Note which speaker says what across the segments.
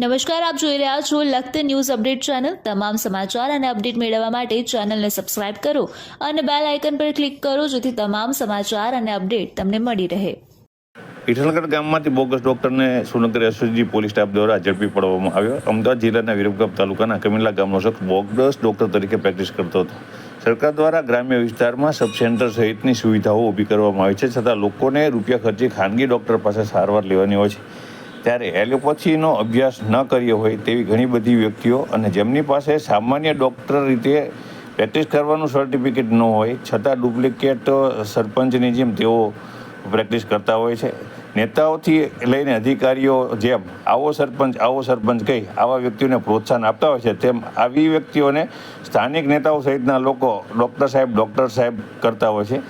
Speaker 1: નમસ્કાર, આપ જોઈ રહ્યા છો લખત ન્યૂઝ અપડેટ ચેનલ. તમામ સમાચાર અને અપડેટ મેળવવા માટે ચેનલને સબસ્ક્રાઇબ કરો અને બેલ આઇકન પર ક્લિક કરો જેથી તમામ સમાચાર અને અપડેટ તમને મળી રહે.
Speaker 2: ઇઠલગઢ ગામમાંથી બોગસ ડોક્ટરને સુનગર એસઓજી પોલીસ સ્ટાફ દ્વારા ઝડપી પડવામાં આવ્યો. અમદાવાદ જિલ્લાના વિરમગામ તાલુકાના કમિલા ગામનો શખ્સ બોગસ ડોક્ટર તરીકે પ્રેક્ટિસ કરતો હતો. સરકાર દ્વારા ગ્રામ્ય વિસ્તારમાં સબ સેન્ટર સહિતની સુવિધાઓ ઊભી કરવામાં આવી છે, છતાં લોકોને રૂપિયા ખર્ચી ખાનગી ડોક્ટર પાસે સારવાર લેવાની હોય છે. ત્યારે એલોપેથીનો અભ્યાસ ન કર્યો હોય તેવી ઘણી બધી વ્યક્તિઓ અને જેમની પાસે સામાન્ય ડૉક્ટર રીતે પ્રેક્ટિસ કરવાનું સર્ટિફિકેટ ન હોય, છતાં ડુપ્લિકેટ સરપંચની જેમ તેઓ પ્રેક્ટિસ કરતા હોય છે. નેતાઓથી લઈને અધિકારીઓ જેમ આવો સરપંચ આવો સરપંચ કહી આવા વ્યક્તિઓને પ્રોત્સાહન આપતા હોય છે, તેમ આવી વ્યક્તિઓને સ્થાનિક નેતાઓ સહિતના લોકો ડૉક્ટર સાહેબ ડૉક્ટર સાહેબ કરતા હોય છે.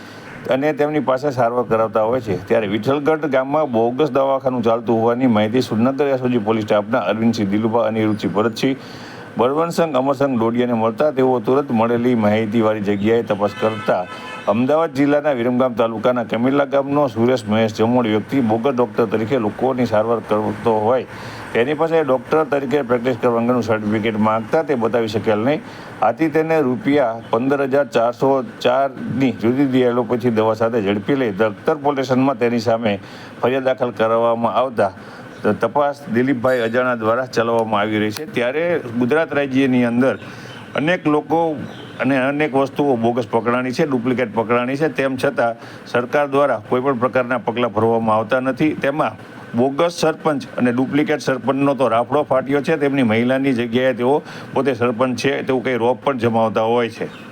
Speaker 2: અને તેમની પાસે સારવાર કરાવતા હોય છે. ત્યારે વિઠ્ઠલગઢ ગામમાં બોગસ દવાખાનું ચાલતું હોવાની માહિતી સુરનગર એસઓજી પોલીસ સ્ટાફના અરવિંદસિંહ દિલુભા અનિરુદ્ધસિંહ ભરતસિંહ બળવંતસંઘ અમરસંઘ ડોડિયાને મળતા તેઓ તુરંત મળેલી માહિતીવાળી જગ્યાએ તપાસ કરતા અમદાવાદ જિલ્લાના વિરમગામ તાલુકાના કમિલા ગામનો સુરેશ મહેશ જમોડ વ્યક્તિ બોગસ ડૉક્ટર તરીકે લોકોની સારવાર કરતો હોય. તેની પાસે ડૉક્ટર તરીકે પ્રેક્ટિસ કરવા અંગેનું સર્ટિફિકેટ માગતા તે બતાવી શકેલ નહીં. આથી તેને રૂપિયા પંદર હજાર ચારસો ચારની જુદી જુદી એલોપેથી દવા સાથે ઝડપી લઈ દખ્તર પોલીસ તેની સામે ફરિયાદ દાખલ કરવામાં આવતા તપાસ દિલીપભાઈ અજાણા દ્વારા ચલાવવામાં આવી રહી છે. ત્યારે ગુજરાત રાજ્યની અંદર અનેક લોકો અને અનેક વસ્તુઓ બોગસ પકડાણી છે, ડુપ્લિકેટ પકડાણી છે. તેમ છતાં સરકાર દ્વારા કોઈપણ પ્રકારના પગલાં ભરવામાં આવતા નથી. તેમાં બોગસ સરપંચ અને ડુપ્લિકેટ સરપંચનો તો રાફડો ફાટ્યો છે. તેમની મહિલાની જગ્યાએ તેઓ પોતે સરપંચ છે. તેવું કંઈ રોપ પણ જમાવતા હોય છે.